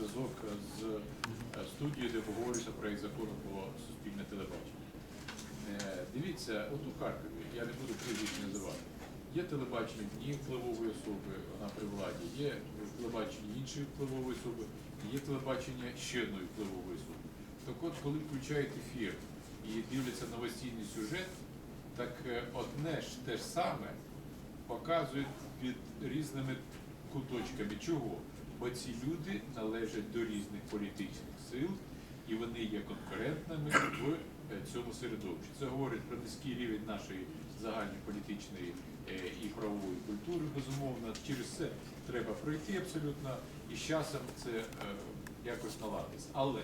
зв'язок з е, студією, де обговорюється проєкт закону про суспільне телебачення. Е, Дивіться, от у Харкові, я не буду прізвище називати. Є телебачення однієї впливової особи, вона при владі, є телебачення іншої впливової особи, є телебачення ще одної впливової особи. Так от, коли включають ефір і дивляться новостійний сюжет, так е, одне ж те ж саме показують під різними куточками. Чого? Бо ці люди належать до різних політичних сил і вони є конкурентними в е, цьому середовищі. Це говорить про низький рівень нашої загальної політичної е, і правової культури, безумовно. Через це треба пройти абсолютно, і з часом це е, якось наладиться. Але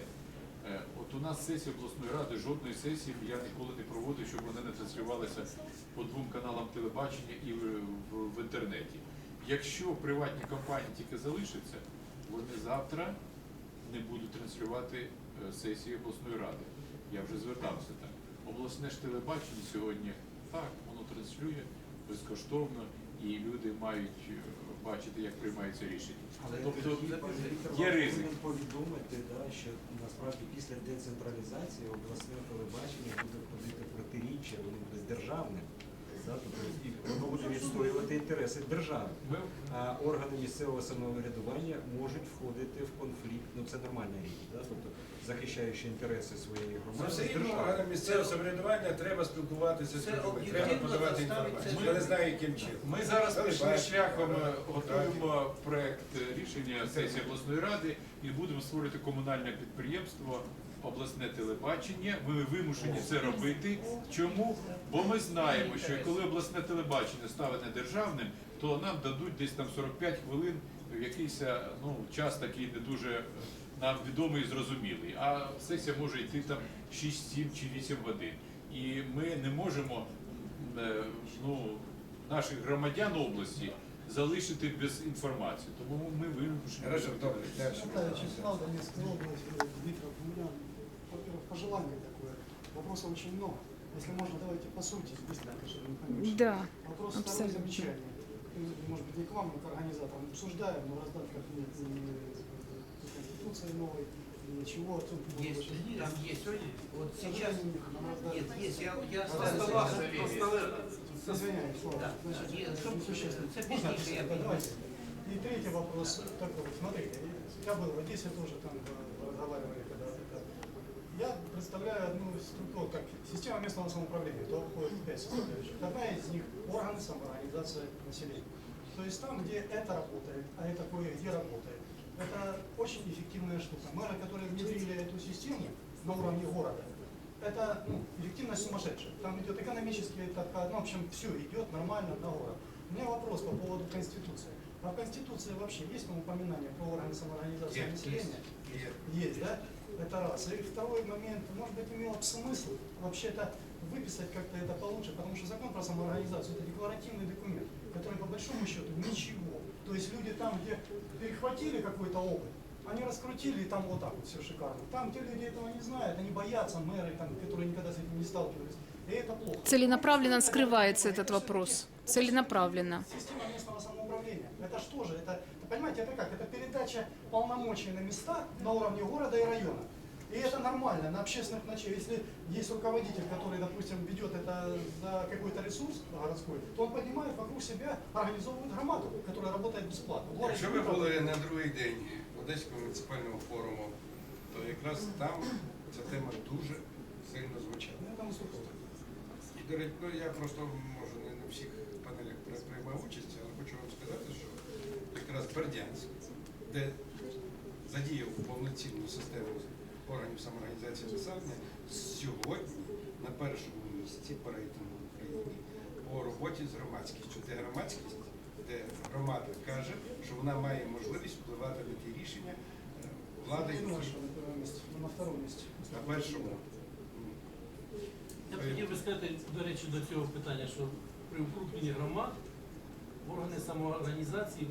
От у нас сесія обласної ради, жодної сесії я ніколи не проводив, щоб вони не транслювалися по двом каналам телебачення і в, в, в інтернеті. Якщо приватні компанії тільки залишаться, вони завтра не будуть транслювати е, сесії обласної ради. Я вже звертався так. Обласне ж телебачення сьогодні так, воно транслює безкоштовно, і люди мають е, бачити, як приймаються рішення. Але Тобто є ризик. повідомити, да, що насправді після децентралізації обласне телебачення буде входити в протиріччя, воно буде державним. Да, тобто, і воно буде відстоювати інтереси держави. А органи місцевого самоврядування можуть входити в конфлікт, ну це нормальна річ, да? тобто захищаючи інтереси своєї громади все рівно органам місцевого самоврядування треба спілкуватися з людьми, треба подавати інформацію. Я не знаю, яким чином. Ми зараз пішли шляхом, готуємо проект рішення сесії обласної ради і будемо створити комунальне підприємство. Обласне телебачення, ми вимушені це робити. Чому? Бо ми знаємо, що коли обласне телебачення стане державним, то нам дадуть десь там 45 хвилин в якийсь е, ну, час такий не дуже е, нам відомий і зрозумілий. А сесія може йти там 6, 7 чи 8 годин. І ми не можемо е, ну, наших громадян області залишити без інформації. Тому ми вимушені. Хорошо, добре, пожелание такое. Вопросов очень много. Если можно, давайте по сути, быстренько, чтобы не помешать. Да, Вопрос второй абсолютно. замечание. Э, Может быть, не к вам, но к организаторам. Обсуждаем, но раздатка нет ни ни Конституции новой, ничего. том не Есть, будет. там есть. Вот сейчас нет, есть. Я, я оставил вас. Извиняюсь, ладно. Да, Значит, нет, несущественно. Можно давайте. И третий вопрос такой. Смотрите, я был в Одессе тоже там э, разговаривали, когда это. Я представляю одну из структур, как система местного самоуправления, то входит пять составляющих. Одна из них органы самоорганизации населения. То есть там, где это работает, а это кое-где работает. Это очень эффективная штука. Мэры, которые внедрили эту систему на уровне города, это ну, эффективность сумасшедшая. Там идет экономически, такая, ну, в общем, все идет нормально на город. У меня вопрос по поводу Конституции. А в Конституции вообще есть там упоминание про органы самоорганизации Есть, населения? Є. Есть, да? Это раз. И второй момент, может быть, имело бы смысл вообще-то выписать как-то это получше, потому что закон про самоорганизацию это декларативный документ, который по большому счету ничего. То есть люди там, где перехватили какой-то опыт, они раскрутили, и там вот так вот все шикарно. Там те люди этого не знают, они боятся мэры, там, которые никогда с этим не сталкивались. И это плохо. Целенаправленно скрывается этот вопрос. Целенаправленно. Система местного самоуправления. Это что же? Это, понимаете, это как? Это передача полномочий на места на уровне города и района. И это нормально на общественных началах. Если есть руководитель, который, допустим, ведет это за какой-то ресурс городской, то он поднимает вокруг себя, организовывает громаду, которая работает бесплатно. В городе Якщо ви не були работает. на другий день Одеського муніципального форуму, то якраз там ця тема дуже сильно звучала. Ну, я там выступал. І, до речі, ну, я просто, може, не на всіх панелях при- приймав участь, якраз Бердянськ, де задіяв повноцінну систему органів самоорганізації населення, сьогодні на першому місці по рейтингу в Україні по роботі з громадськістю, де громадськість, де громада каже, що вона має можливість впливати на ті рішення е, влади Не думаю, на першому. Я хотів би сказати, до речі, до цього питання, що при укрупненні громад органи самоорганізації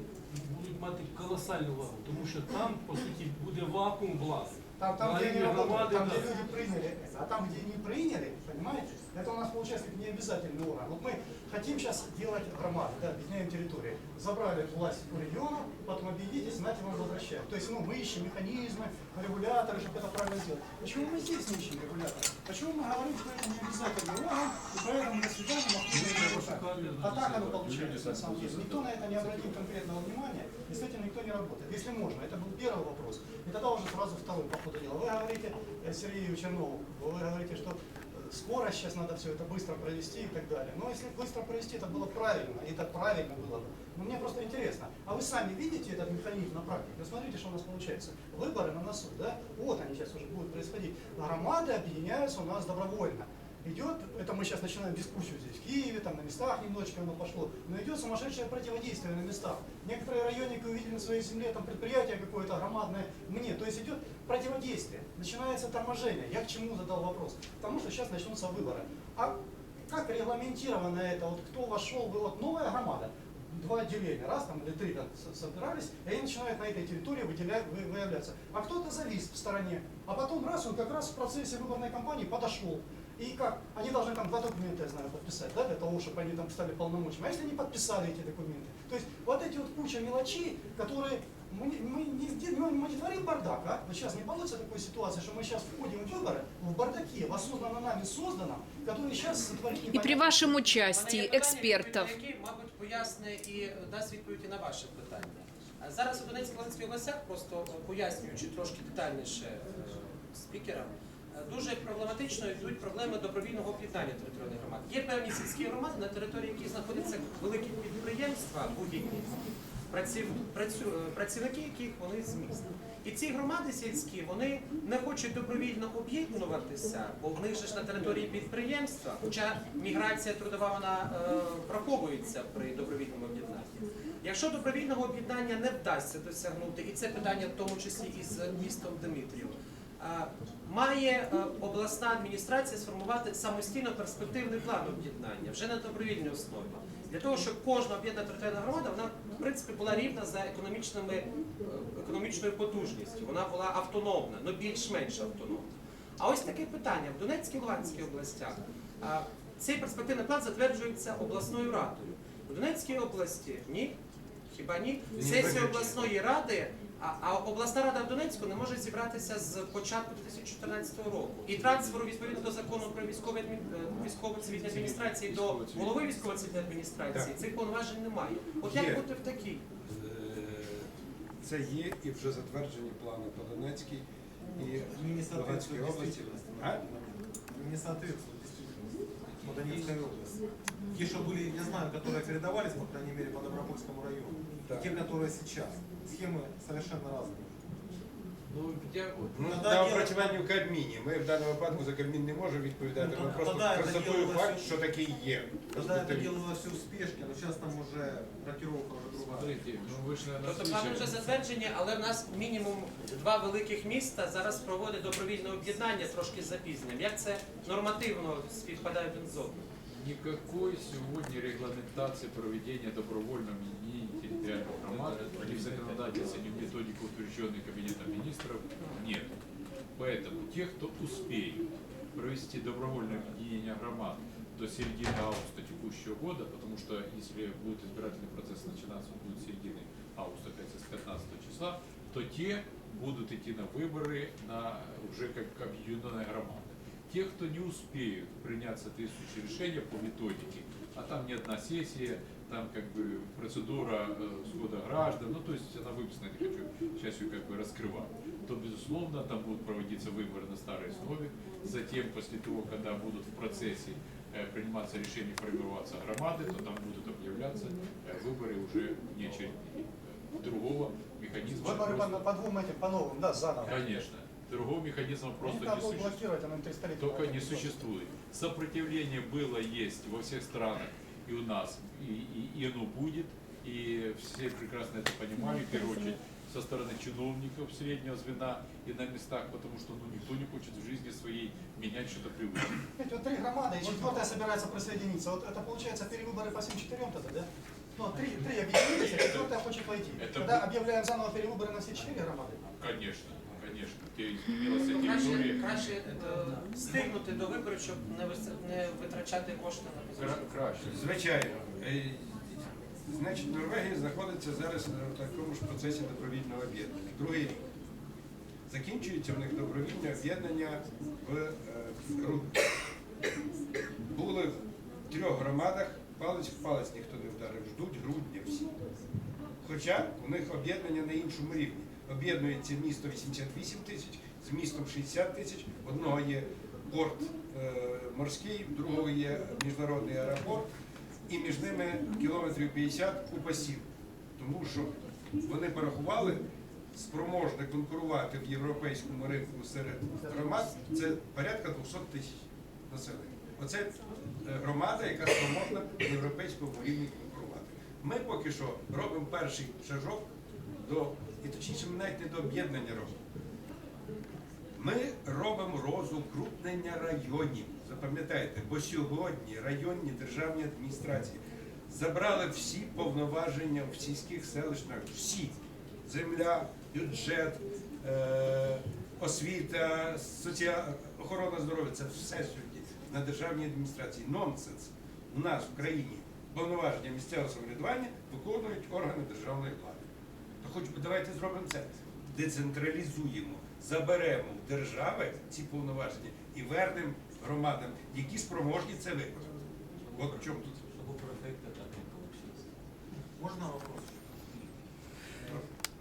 будуть мати колосальну вагу, тому що там, по суті, буде вакуум влади. Там, там, где они работают, там, где да. люди приняли, а там, где не приняли, понимаете, это у нас получается как необязательный орган. Вот мы хотим сейчас делать громады, да, объединяем территории. Забрали власть у региона, потом объединитесь, знаете, вам возвращают. То есть, ну, мы ищем механизмы, регуляторы, чтобы это правильно сделать. Почему мы здесь не ищем регуляторы? Почему мы говорим, что это необязательный орган, и поэтому до свидания, руках. А так оно получается, на самом деле. Никто на это не обратил конкретного внимания, и с этим никто не работает. Если можно, это был первый вопрос. И тогда уже сразу второй по ходу дела. Вы говорите э, Сергею Чернову, вы говорите, что э, скоро сейчас надо все это быстро провести и так далее. Но если быстро провести, это было правильно, и это правильно было бы. Но мне просто интересно, а вы сами видите этот механизм на практике? Вы смотрите, что у нас получается. Выборы на носу, да? Вот они сейчас уже будут происходить. Громады объединяются у нас добровольно Идет, это мы сейчас начинаем дискуссию здесь, в Киеве, там на местах немножечко оно пошло, но идет сумасшедшее противодействие на местах. Некоторые районники увидели на своей земле там предприятие какое-то громадное, мне, то есть идет противодействие, начинается торможение. Я к чему задал вопрос? Потому что сейчас начнутся выборы. А как регламентировано это, вот кто вошел, вы, вот новая громада, два отделения, раз там или три там собирались, и они начинают на этой территории выделять, вы- выявляться. А кто-то завис в стороне, а потом раз он как раз в процессе выборной кампании подошел. И как? Они должны там два документа, я знаю, подписать, да, для того, чтобы они там стали полномочиями. А если не подписали эти документы? То есть вот эти вот куча мелочей, которые мы, не- мы, не, сдел- мы, мы не творим бардак, а? Вот сейчас не получится такой ситуации, что мы сейчас входим в выборы в бардаке, в осознанно нами созданном, который сейчас сотворить И непонятно. при вашем У участии мене є питання, экспертов. відповідь на які, мабуть, поясне і дасть відповіді на ваше питання. А Зараз у Донецькій Луганській областях, просто е, пояснюючи трошки детальніше е, спікерам, е, дуже проблематично йдуть проблеми добровільного об'єднання територіальних громад. Є певні сільські громади, на території яких знаходяться великі підприємства, вугільні, працю, е, працівники яких вони з міста. І ці громади сільські вони не хочуть добровільно об'єднуватися, бо в них же ж на території підприємства, хоча міграція трудова вона е, враховується при добровільному об'єднанні. Якщо добровільного об'єднання не вдасться досягнути, і це питання в тому числі із містом Дмитрів, е, має е, обласна адміністрація сформувати самостійно перспективний план об'єднання вже на добровільній основі. Для того, щоб кожна об'єднана територіальна громада, вона в принципі була рівна за економічними, е, економічною потужністю. Вона була автономна, ну більш-менш автономна. А ось таке питання в Донецькій Луганській областях. Цей перспективний план затверджується обласною радою. У Донецькій області ні. Хіба ні? Сесія обласної ради, а, обласна рада в Донецьку не може зібратися з початку 2014 року. І трансферу відповідно до закону про військові е, військово-цивільні адміністрації до голови військово-цивільної адміністрації Так. цих повноважень немає. От як бути в такій? Е, Це є і вже затверджені плани по Донецькій і Луганській області. Не соответствует действительности. По Донецкой области Те, что были, я знаю, которые передавались, по крайней мере, по Добропольскому району. Да. И те, которые сейчас. Схемы совершенно разные. Ну, я, от, Ну, Тогда на діло- опрацюванні в Кабміні. Ми в даному випадку за Кабмін не можемо відповідати. Ну, Ми просто тоді це констатуємо діло факт, все- що такий є. Тогда это Констатуємо. делалось все в спешке, но сейчас там уже рокировка уже другая. Смотрите, ну ви ж не Тобто плани вже затверджені, але в нас мінімум два великих міста зараз проводять добровільне об'єднання трошки з запізненням. Як це нормативно співпадає один з одним? Никакой сегодня регламентации проведения добровольного единения территориальных громад ни в законодательстве, ни в методике, утвержденной Кабинетом министров, нет. Поэтому те, кто успеет провести добровольное объединение громад до середины августа текущего года, потому что если будет избирательный процесс начинаться, он будет с середины августа, опять с 15 числа, то те будут идти на выборы на уже как объединенная громада. Те, кто не успеют принять соответствующее решение по методике, а там не одна сессия, там как бы процедура э, схода граждан, ну то есть она выписана, не хочу сейчас ее как бы раскрывать, то безусловно там будут проводиться выборы на старой основе. Затем, после того, когда будут в процессе э, приниматься решения формироваться громады, то там будут объявляться э, выборы уже не очередные. Э, Другого механизма Выборы по, по двум этим, по новым, да, заново. Конечно. Другого механизма просто не существует. блокировать, оно им 300 лет. Только не существует. Сопротивление было, есть во всех странах и у нас, и, и, и оно будет. И все прекрасно это понимали, в первую очередь, со стороны чиновников среднего звена и на местах, потому что ну, никто не хочет в жизни своей менять что-то привычное. Ведь вот три громады, и четвертая собирается присоединиться. Вот это получается перевыборы по всем четырем тогда, да? Ну, три, три объединились, а четвертая хочет войти. Это Тогда будет- объявляем заново перевыборы на все четыре громады. Конечно, конечно. Змінилася Ну, краще, територія. краще стигнути до виборів, щоб не, не витрачати кошти на Кра- Краще. Звичайно. Е, Значить, Норвегія знаходиться зараз на такому ж процесі добровільного об'єднання. Другий рік. Закінчується в них добровільне об'єднання в е, грудні. Були в трьох громадах, палець в палець ніхто не вдарив, ждуть грудня всі. Хоча у них об'єднання на іншому рівні. Об'єднується місто 88 тисяч, з містом 60 тисяч. Одного є порт е, морський, другого є міжнародний аеропорт, і між ними кілометрів 50 у пасів. Тому що вони порахували, спроможне конкурувати в європейському ринку серед громад це порядка 200 тисяч населення. Оце е, громада, яка спроможна на європейському рівні конкурувати. Ми поки що робимо перший шажок до, і точніше ми навіть не до об'єднання робимо. Ми робимо розукрупнення районів. Запам'ятайте, бо сьогодні районні державні адміністрації забрали всі повноваження в сільських селищах, всі земля, бюджет, е, освіта, соціа... охорона здоров'я це все сьогодні на державній адміністрації. Нонсенс. У нас в країні повноваження місцевого самоврядування виконують органи державної влади. Хоч би давайте зробимо це. Децентралізуємо, заберемо в держави ці повноваження і вернемо громадам, які спроможні це виконати. От в чому тут. Можна вопрос?